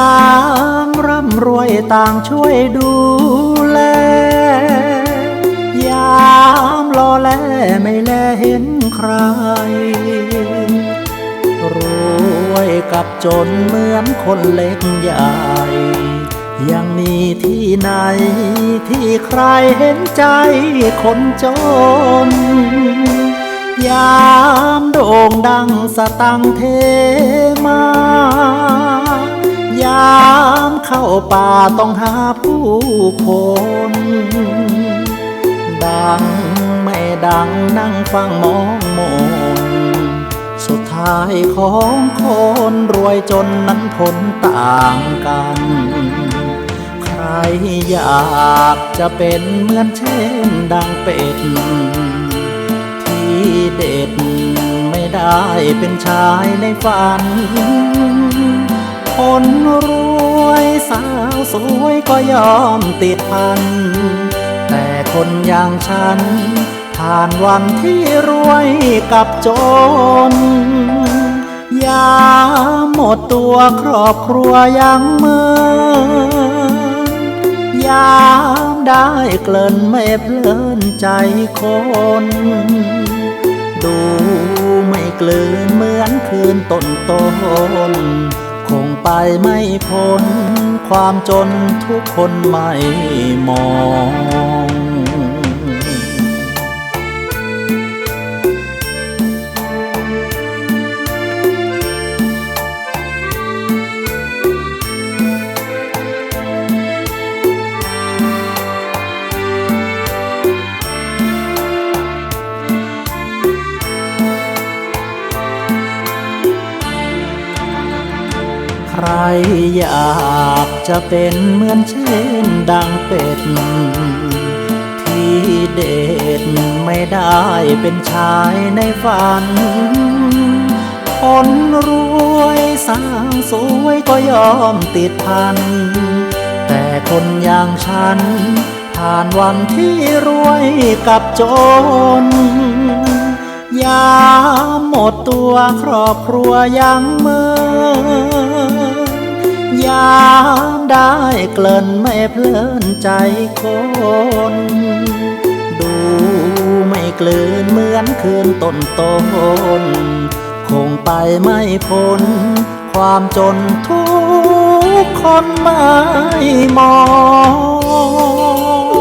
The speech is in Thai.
ามร่ำรวยต่างช่วยดูแล ยามรอแลไม่แลเห็นใคร รวยกับจนเหมือนคนเล็กใหญ่ ยังมีที่ไหนที่ใครเห็นใจคนจน ยามโด่งดังสตังเทมาามเข้าป่าต้องหาผู้คน ดังไม่ดังนั่งฟังมองมนสุดท้ายของคนรวยจนนั้นผลต่างกัน ใครอยากจะเป็นเหมือนเช่นดังเป็ด ที่เด็ดไม่ได้เป็นชายในฝัน คนรวยสาวสวยก็ยอมติดพัน แต่คนอย่างฉัน ผ่านวันที่รวยกับจนยามหมดตัวครอบครัวยังเมื่อยามได้เกลิ่นไม่เพลินใจคน ดูไม่กลืนเหมือนคืนต้นต้น งไปไม่พ้น ความจนทุกคนไม่มอง ใครอยากจะเป็นเหมือนเช่นดังเป็ด ที่เด็ดไม่ได้เป็นชายในฝัน คนรวยสร้าวสวยก็ยอมติดพัน แต่คนอย่างฉันผ่านวันที่รวยกับจนยามหมดตัวครอบครัวยังเมื่อ ยามได้เกลิ่นไม่เพลินใจคนดูไม่กลืนเหมือนคืนต้นต้นคงไปไม่พ้นความจนทุกคนไม่มอง